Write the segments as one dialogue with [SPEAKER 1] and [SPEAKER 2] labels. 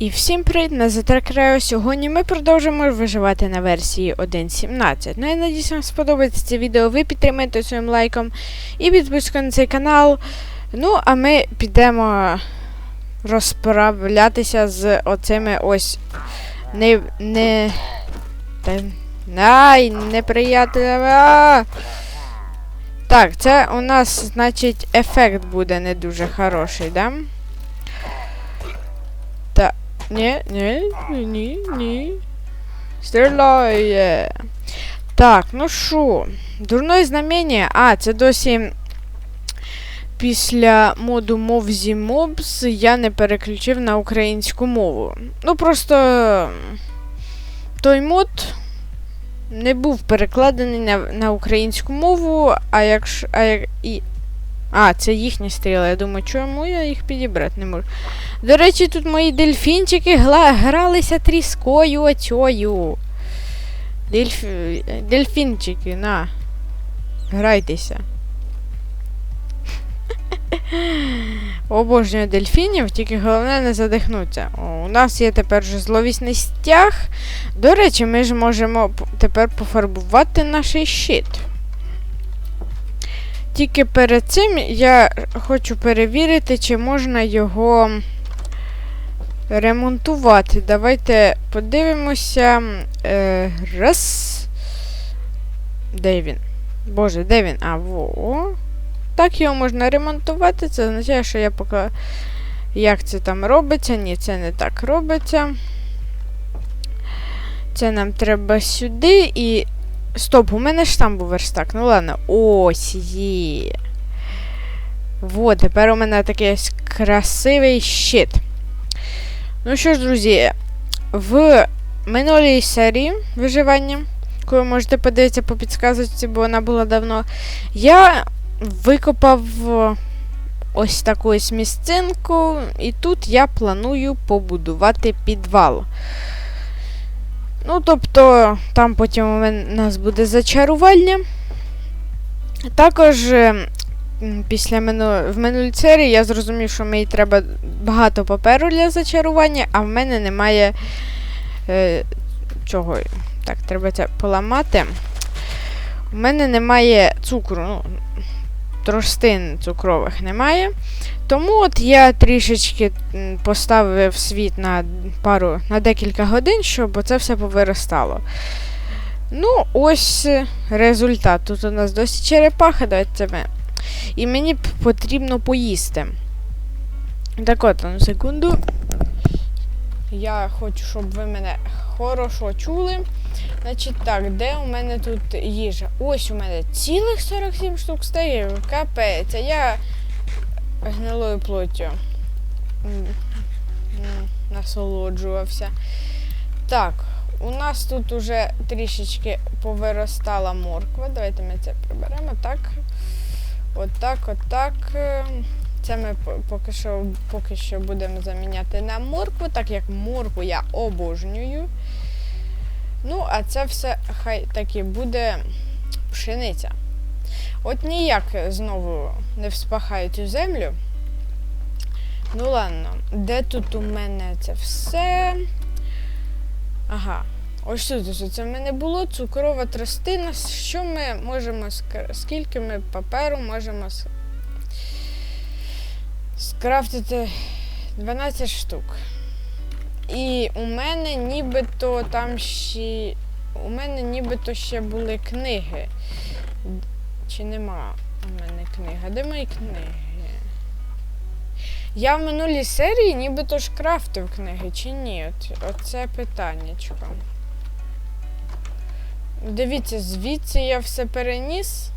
[SPEAKER 1] І всім привіт, на Затрекрео. Сьогодні ми продовжимо виживати на версії 1.17. Ну я надіюсь, вам сподобається це відео. Ви підтримаєте своїм лайком і підпискою на цей канал. Ну, а ми підемо розправлятися з оцими ось не. не. Та, Ай, неприятелями. Так, це у нас, значить, ефект буде не дуже хороший, да? Ні, ні, ні, ні. Стріляє. Так, ну що? Дурне знамення. А, це досі після моду Mobsy Mobs я не переключив на українську мову. Ну, просто той мод не був перекладений на, на українську мову, а якщо. А, а, це їхні стріли. Я думаю, чому я їх підібрати не можу. До речі, тут мої дельфінчики гла... гралися тріскою оцьою. Дельф... Дельфінчики, на. Грайтеся. Обожнюю дельфінів, тільки головне не задихнуться. О, у нас є тепер вже зловісний стяг. До речі, ми ж можемо тепер пофарбувати наш щит. Тільки перед цим я хочу перевірити, чи можна його ремонтувати. Давайте подивимося. Е, раз. Де він? Боже, де він? А, во. Так його можна ремонтувати. Це означає, що я поки. Як це там робиться? Ні, це не так робиться. Це нам треба сюди і. Стоп, у мене ж там був верстак. Ну ладно, ось є. Вот, тепер у мене такий красивий щит. Ну що ж, друзі, в минулій серії виживання, яку ви можете подивитися по підсказочці, бо вона була давно, я викопав ось таку місцинку, і тут я планую побудувати підвал. Ну, тобто, там потім у нас буде зачарування. Також е, після мину... в минулій серії я зрозумів, що мені треба багато паперу для зачарування, а в мене немає е, чого. Так, треба це поламати. У мене немає цукру, ну, тростин цукрових немає. Тому от я трішечки поставив світ на пару на декілька годин, щоб це все повиростало. Ну, ось е, результат. Тут у нас досі черепаха, давайте ми. І мені потрібно поїсти. Так от, на секунду. Я хочу, щоб ви мене хорошо чули. Значить так, де у мене тут їжа? Ось у мене цілих 47 штук стає. Капець, а я гнилою плоттю насолоджувався. Так, у нас тут уже трішечки повиростала морква. Давайте ми це приберемо. Так. Отак, отак. Це ми поки що, поки що будемо заміняти на моркву, так як моркву я обожнюю. Ну, а це все хай таки буде пшениця. От ніяк знову не вспахаю цю землю. Ну ладно, де тут у мене це все? Ага. Ось тут це в мене було цукрова тростина. Що ми можемо скільки ми паперу можемо скрафтити 12 штук. І у мене нібито там ще. У мене нібито ще були книги. Чи нема у мене книга? Де мої книги? Я в минулій серії нібито ж крафтив книги, чи ні? Оце питаннячко. Дивіться, звідси я все переніс.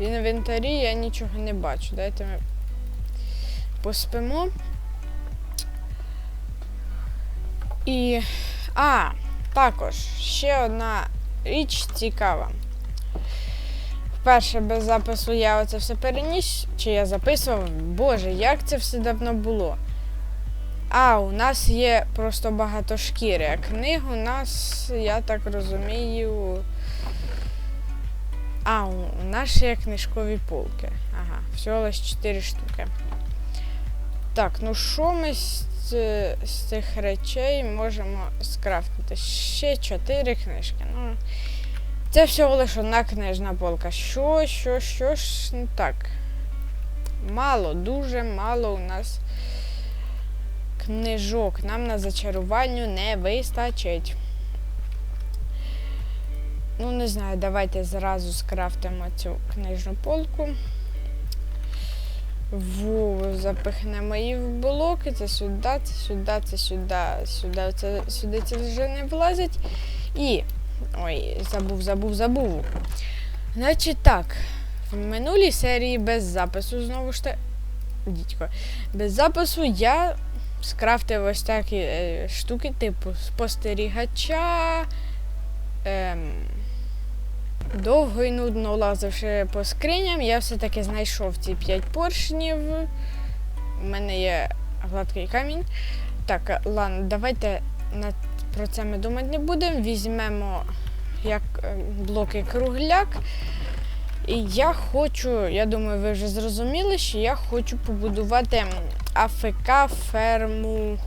[SPEAKER 1] В інвентарі я нічого не бачу. Дайте ми поспимо. І. А, також ще одна річ цікава. Вперше без запису я оце все переніс, чи я записував. Боже, як це все давно було. А, у нас є просто багато шкіри. А книг у нас, я так розумію. А, у нас є книжкові полки. Ага, всього лише 4 штуки. Так, ну що ми з з, цих речей можемо скрафтити ще чотири книжки. Ну, це всього лише одна книжна полка. Що, що, що ж не так? Мало, дуже мало у нас книжок. Нам на зачаруванню не вистачить. Ну, не знаю, давайте зразу скрафтимо цю книжну полку. Ву, запихнемо її в блоки, це сюди, це сюди, це сюди, сюди, це, сюди це вже не влазить. І. Ой, забув, забув, забув. Значить так, в минулій серії без запису, знову ж таки, дідько, без запису я скрафтив ось такі е, штуки, типу спостерігача. Ем, довго і нудно лазивши по скриням, я все-таки знайшов ці 5 поршнів. У мене є гладкий камінь. Так, ладно, давайте про це ми думати не будемо. Візьмемо як е, блоки кругляк. І я хочу, я думаю, ви вже зрозуміли, що я хочу побудувати АФК ферму.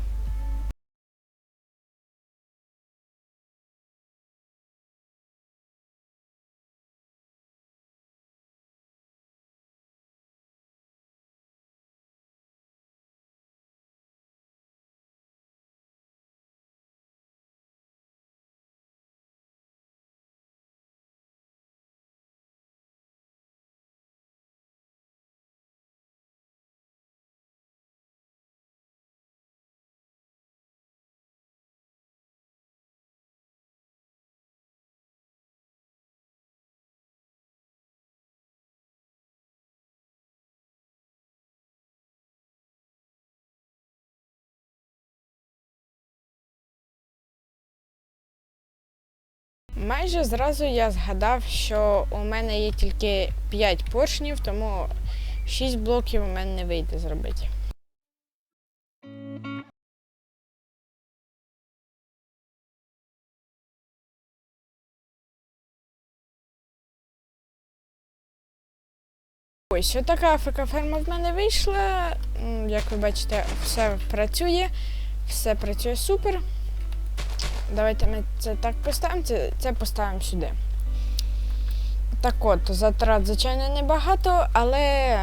[SPEAKER 1] Майже зразу я згадав, що у мене є тільки 5 поршнів, тому 6 блоків у мене не вийде зробити. Ось така АФК-ферма в мене вийшла. Як ви бачите, все працює, все працює супер. Давайте ми це так поставимо, це, це поставимо сюди. Так от, затрат, звичайно, небагато, але.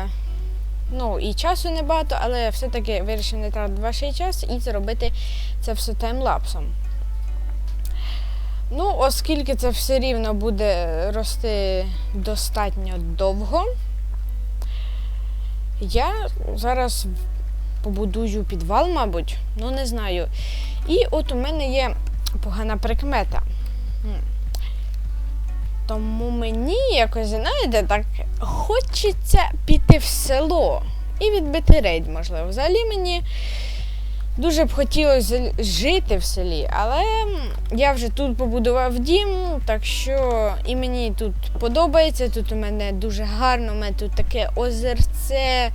[SPEAKER 1] Ну, і часу небагато, але все-таки вирішив не тратити ваш час і зробити це все таймлапсом. Ну, оскільки це все рівно буде рости достатньо довго, я зараз побудую підвал, мабуть, ну не знаю. І от у мене є погана прикмета. Тому мені якось, знаєте, так хочеться піти в село і відбити рейд, можливо. Взагалі мені дуже б хотілося жити в селі, але я вже тут побудував дім, так що і мені тут подобається. Тут у мене дуже гарно, у мене тут таке озерце.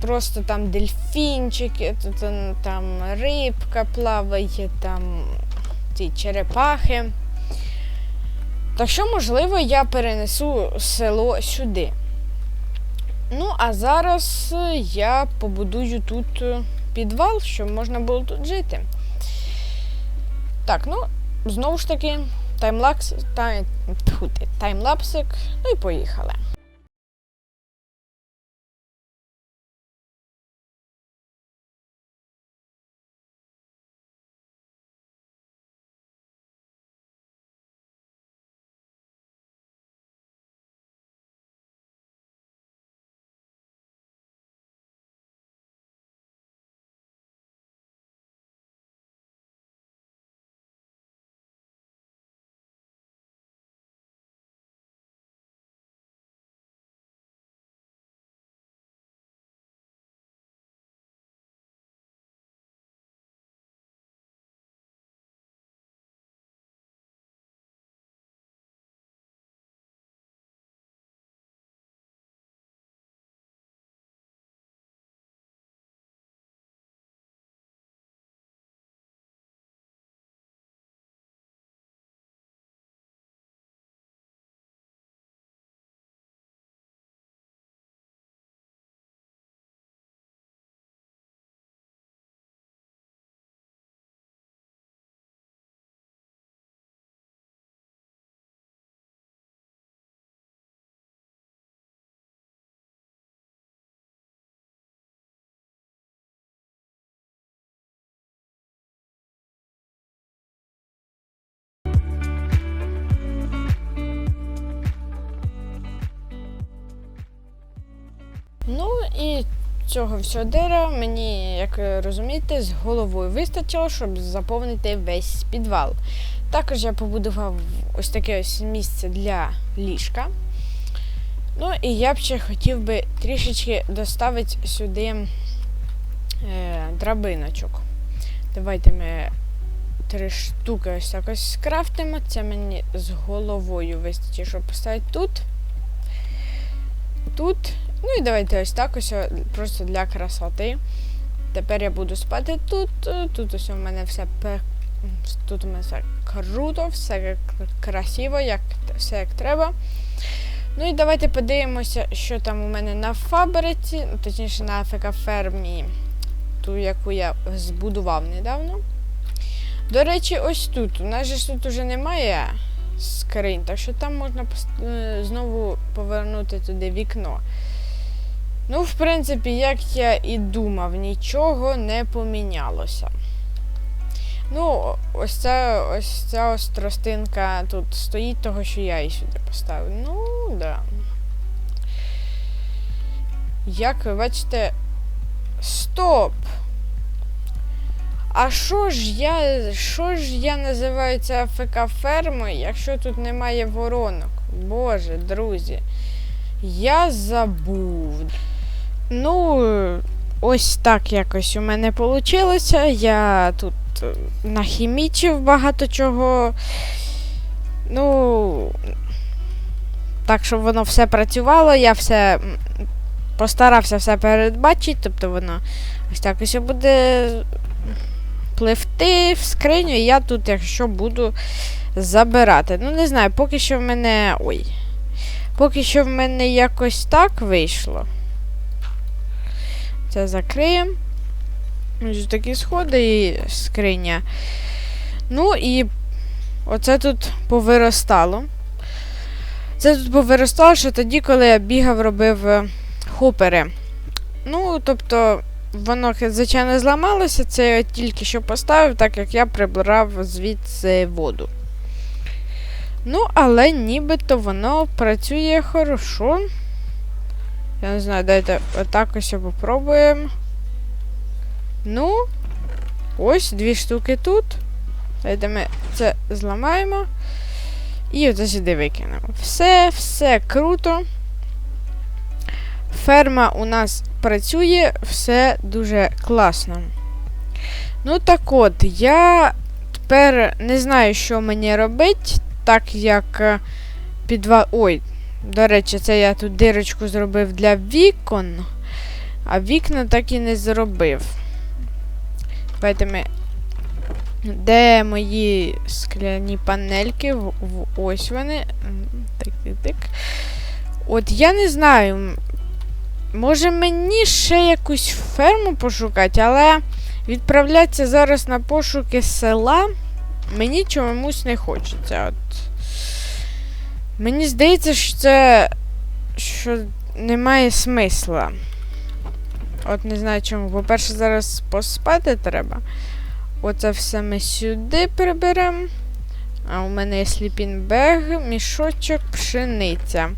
[SPEAKER 1] Просто там дельфінчики, там рибка плаває, там ці черепахи. Так що, можливо, я перенесу село сюди. Ну, а зараз е, я побудую тут е, підвал, щоб можна було тут жити. Так, ну, знову ж таки, таймлапс, тайм, тьфу ти, таймлапсик, ну і поїхали. І цього всього дерева мені, як ви розумієте, з головою вистачило, щоб заповнити весь підвал. Також я побудував ось таке ось місце для ліжка. Ну і я б ще хотів би трішечки доставити сюди е, драбиночок. Давайте ми три штуки ось так ось скрафтимо. Це мені з головою вистачить, щоб поставити тут. Тут. Ну і давайте ось так ось просто для красоти. Тепер я буду спати тут. е, Тут ось у мене все Тут у мене все круто, все красиво, як, все як треба. Ну і давайте подивимося, що там у мене на фабриці, ну, точніше на АФК фермі, ту, яку я збудував недавно. До речі, ось тут. У нас же тут уже немає скринь, так що там можна е, знову повернути туди вікно. Ну, в принципі, як я і думав, нічого не помінялося. Ну, ось ця ось ця ось тростинка тут стоїть, того, що я її сюди поставив. Ну, да. Як ви бачите. Стоп! А що ж я. Що ж я називаю це АФК фермою, якщо тут немає воронок? Боже, друзі. Я забув. Ну, ось так якось у мене вийшло. Я тут е, нахімічив багато чого. Ну. Так, щоб воно все працювало, я все постарався все передбачити, тобто воно ось так ось буде пливти в скриню, і я тут, якщо буду забирати. Ну, не знаю, поки що в мене. Ой. Поки що в мене якось так вийшло. Це закриємо. Ось такі сходи і скриня. Ну і оце тут повиростало. Це тут повиростало, що тоді, коли я бігав, робив е, хопери. Ну, тобто, воно, звичайно, зламалося, це я тільки що поставив, так як я прибрав звідси воду. Ну, але нібито воно працює хорошо. Я не знаю, дайте отак ось попробуємо. Ну, ось дві штуки тут. Дайте ми це зламаємо. І оце сюди викинемо. Все, все круто. Ферма у нас працює, все дуже класно. Ну так от, я тепер не знаю, що мені робити, так як е, підва... Ой, до речі, це я тут дирочку зробив для вікон, а вікна так і не зробив. Давайте. Де мої скляні панельки? Ось вони. Так, так, так. От я не знаю. Може мені ще якусь ферму пошукати, але відправлятися зараз на пошуки села мені чомусь не хочеться. От. Мені здається, що це. що немає смисла. От не знаю чому. По-перше, зараз поспати треба. Оце все ми сюди приберемо. А у мене є сліпінбег, мішочок, пшениця.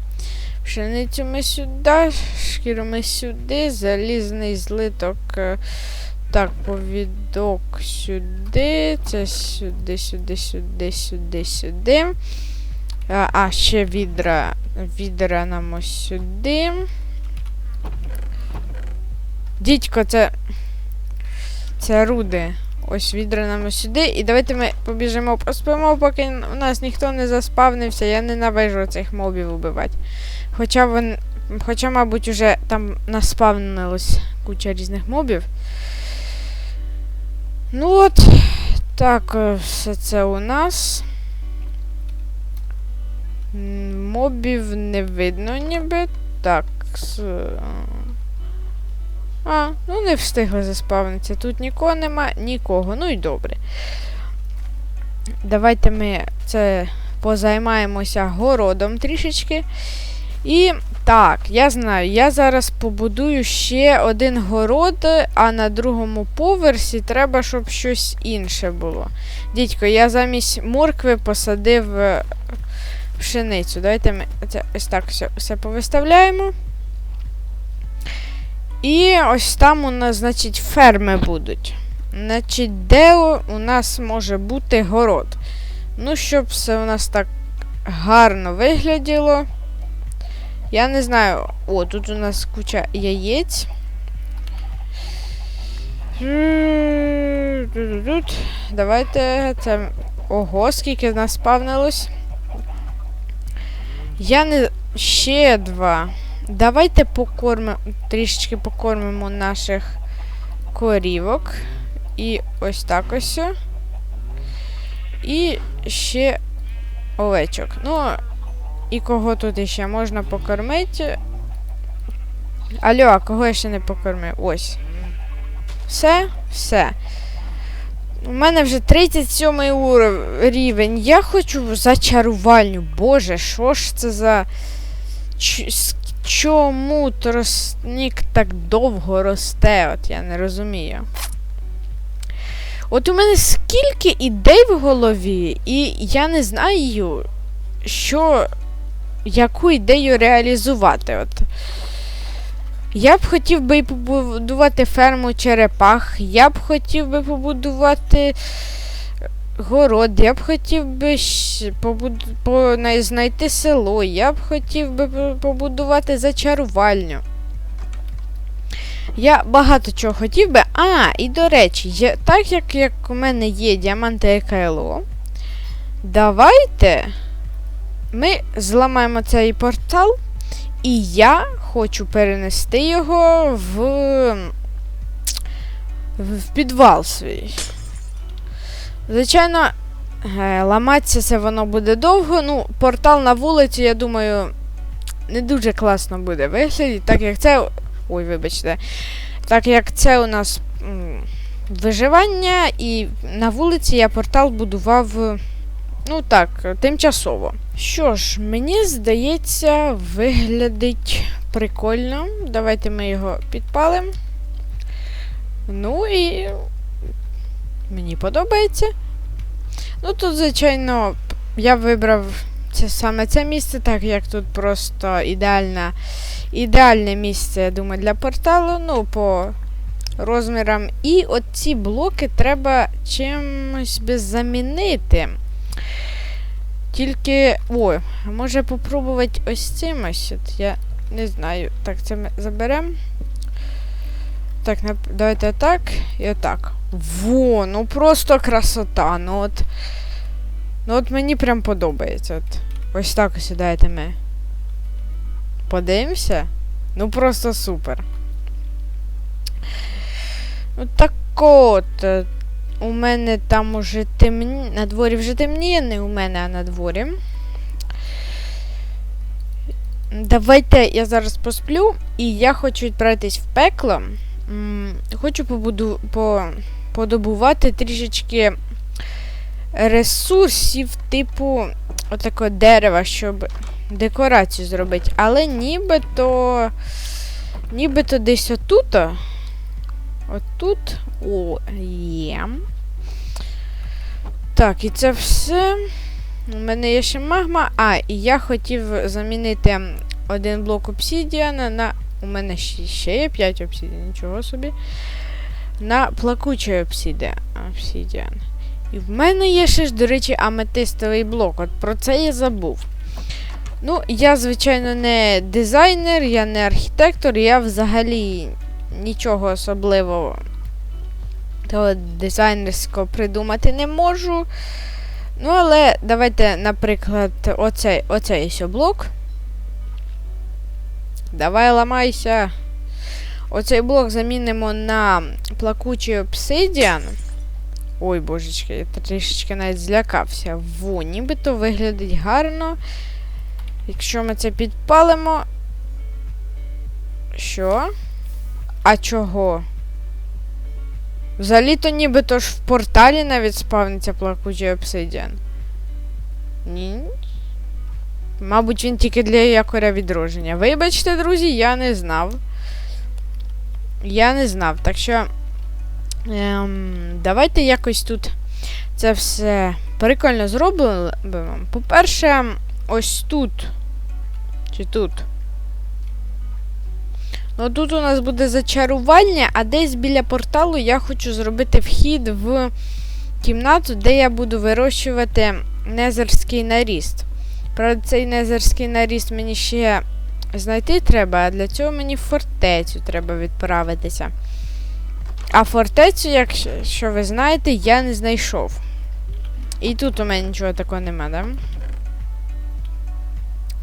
[SPEAKER 1] Пшеницю ми сюди, шкіру ми сюди, залізний злиток. е, Так, повідок сюди, це сюди, сюди, сюди, сюди, сюди. А, а, ще відра. Відра нам ось сюди. Дідько, це. Це руди. Ось відра нам ось сюди. І давайте ми побіжимо, поспимо, поки у нас ніхто не заспавнився. Я ненавижу цих мобів убивати. Хоча вон, Хоча, мабуть, уже там наспавнилось куча різних мобів. Ну от, так, е, все це у нас. Мобів не видно ніби. Так. А, ну не встигли заспавнитися. Тут нікого нема, нікого. Ну і добре. Давайте ми це позаймаємося городом трішечки. І так, я знаю, я зараз побудую ще один город, а на другому поверсі треба, щоб щось інше було. Дідько, я замість моркви посадив е, пшеницю. Давайте ми це ось так все, все повиставляємо. І ось там у нас, значить, ферми будуть. Значить, де у нас може бути город? Ну, щоб все у нас так гарно вигляділо. Я не знаю. О, тут у нас куча яєць. Давайте це. Ого, скільки нас спавнилось. Я не. Ще два. Давайте покормимо. Трішечки покормимо наших корівок. І ось так ось. І ще овечок. Ну, і кого тут ще можна покормити? Алло, кого я ще не покормив? Ось. Все? Все. У мене вже 37 уров... рівень. Я хочу зачарувальню. Боже, що ж це за. Ч... Чому тростник так довго росте? От я не розумію. От у мене скільки ідей в голові, і я не знаю, що. яку ідею реалізувати. От. Я б хотів би побудувати ферму черепах, я б хотів би побудувати город, я б хотів би побуд... по... знайти село, я б хотів би побудувати зачарувальню. Я багато чого хотів би. А, і до речі, я... так як, як у мене є діаманти ЕКЛО, давайте ми зламаємо цей портал. І я хочу перенести його в, в підвал свій. Звичайно, е, ламатися це воно буде довго. Ну, портал на вулиці, я думаю, не дуже класно буде виглядати, так як це. Ой, вибачте. Так як це у нас виживання, і на вулиці я портал будував. Ну так, тимчасово. Що ж, мені здається, виглядить прикольно. Давайте ми його підпалимо. Ну і. Мені подобається. Ну тут, звичайно, я вибрав це саме це місце, так як тут просто ідеальна, ідеальне місце, я думаю, для порталу. Ну, по розмірам. І оці блоки треба чимось би замінити. Тільки. Ой, може попробувати ось цим ось. Я не знаю. Так, це ми заберемо. Так, давайте так і отак. Во, ну просто красота. Ну от. Ну от мені прям подобається. От. Ось так ось дайте ми. Подивимося. Ну просто супер. Ну так от. У мене там уже темні... На дворі вже темніє, не у мене, а на дворі. Давайте я зараз посплю, і я хочу відправитись в пекло. Хочу побуду... по... подобувати трішечки ресурсів, типу отакого дерева, щоб декорацію зробити. Але нібито. Нібито десь отут. Отут. О, є. Так, і це все. У мене є ще магма. А, і я хотів замінити один блок обсідіана на. У мене ще, є 5 обсідіан, нічого собі. На плакучий обсідіан. І в мене є ще ж, до речі, аметистовий блок. От про це я забув. Ну, я, звичайно, не дизайнер, я не архітектор, я взагалі нічого особливого того дизайнерського придумати не можу. Ну, але давайте, наприклад, оцей, оцей ось блок. Давай ламайся. Оцей блок замінимо на плакучий обсидіан. Ой, божечки, я трішечки навіть злякався. Во, нібито виглядить гарно. Якщо ми це підпалимо. Що? А чого? Взагалі-то нібито ж в порталі навіть спавниться плакучий обсидіан. Ні. Мабуть, він тільки для якоря відродження. Вибачте, друзі, я не знав. Я не знав. Так що. Ем, давайте якось тут це все прикольно зробимо. По-перше, ось тут. Чи тут? Ну тут у нас буде зачарування, а десь біля порталу я хочу зробити вхід в кімнату, де я буду вирощувати незерський наріст. Правда, цей незерський наріст мені ще знайти треба, а для цього мені фортецю треба відправитися. А фортецю, якщо ви знаєте, я не знайшов. І тут у мене нічого такого нема, да?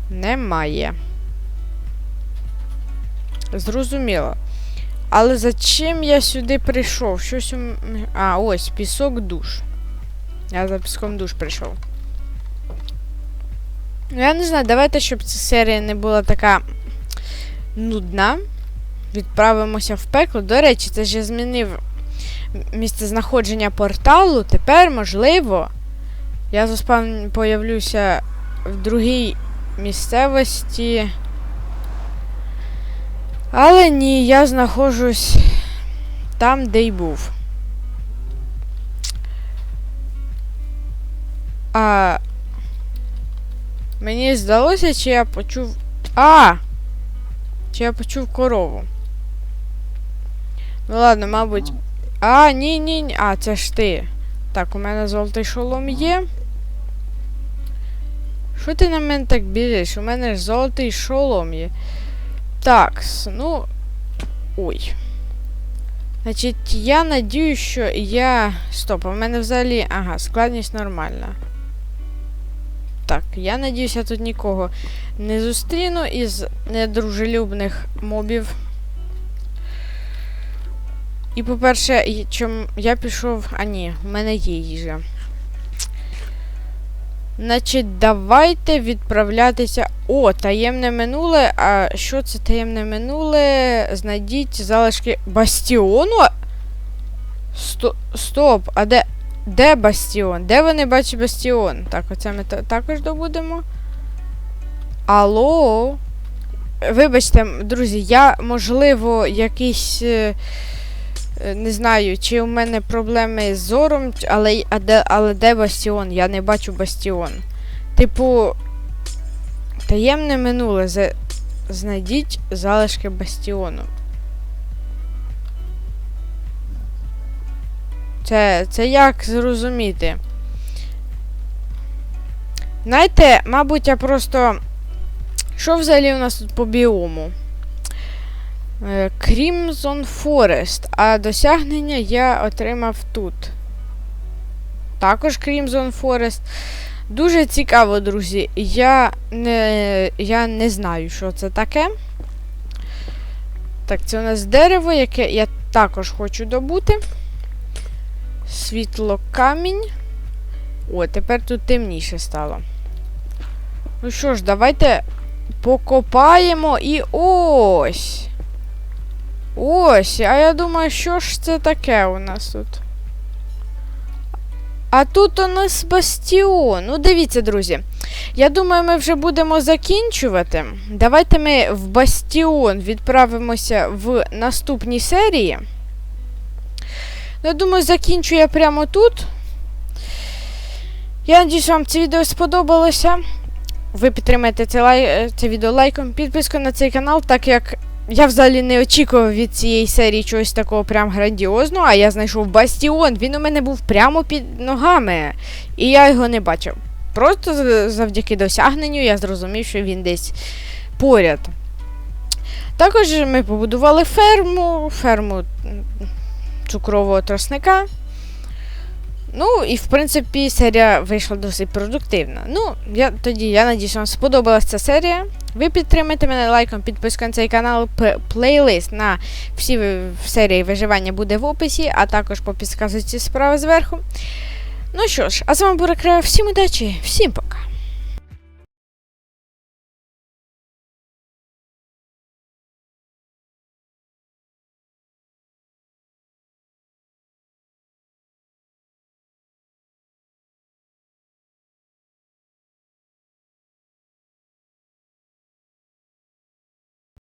[SPEAKER 1] Немає. Зрозуміло. Але за чим я сюди прийшов? Щось у А, ось, пісок душ. Я за піском душ прийшов. Ну, я не знаю, давайте, щоб ця серія не була така нудна. Відправимося в пекло. До речі, це ж я змінив місце знаходження порталу. Тепер, можливо, я заспав появлюся в другій місцевості. Але ні, я знаходжусь там, де й був. А мені здалося, чи я почув. А! Чи я почув корову? Ну ладно, мабуть. А, ні, ні, ні. А, це ж ти. Так, у мене золотий шолом є. Що ти на мене так біжиш? У мене ж золотий шолом є. Так, ну. Ой. Значить, я надію, що я. Стоп, в мене взагалі. Ага, складність нормальна. Так, я надіюся, тут нікого не зустріну із недружелюбних мобів. І, по-перше, чом я пішов. А ні, в мене є їжа. Значить, давайте відправлятися. О, таємне минуле. А що це таємне минуле? Знайдіть залишки бастіону. Сто... Стоп, а де. Де бастіон? Де вони бачать бастіон? Так, оце ми також добудемо. Алло. Вибачте, друзі, я, можливо, якийсь. е, е, Не знаю, чи у мене проблеми з зором, але, й- а де, але де бастіон? Я не бачу бастіон. Типу, таємне минуле. За... Знайдіть залишки бастіону. Це, це як зрозуміти? Знаєте, мабуть, я просто. Що взагалі у нас тут по біому? Е, Crimson Forest. А досягнення я отримав тут. Також Crimson Forest. Дуже цікаво, друзі. Я не, я не знаю, що це таке. Так, це у нас дерево, яке я також хочу добути. Світло камінь. О, тепер тут темніше стало. Ну що ж, давайте покопаємо і ось. Ось. А я думаю, що ж це таке у нас тут? А тут у нас бастіон. Ну, дивіться, друзі. Я думаю, ми вже будемо закінчувати. Давайте ми в бастіон відправимося в наступній серії. Ну, я думаю, закінчу я прямо тут. Я надіюсь, вам це відео сподобалося. Ви підтримаєте це, лай... е, це відео лайком, підпискою на цей канал, так як я взагалі не очікував від цієї серії чогось такого прям грандіозного, а я знайшов бастіон. Він у мене був прямо під ногами, і я його не бачив. Просто завдяки досягненню я зрозумів, що він десь поряд. Також ми побудували ферму, ферму цукрового тросника. Ну, і в принципі серія вийшла досить продуктивна. Ну, я тоді я надіюсь, вам сподобалася ця серія. Ви підтримайте мене лайком, підпискою на цей канал. Плейлист на всі серії виживання буде в описі, а також по підсказці справа зверху. Ну що ж, а з вами була Края. Всім удачі, всім пока.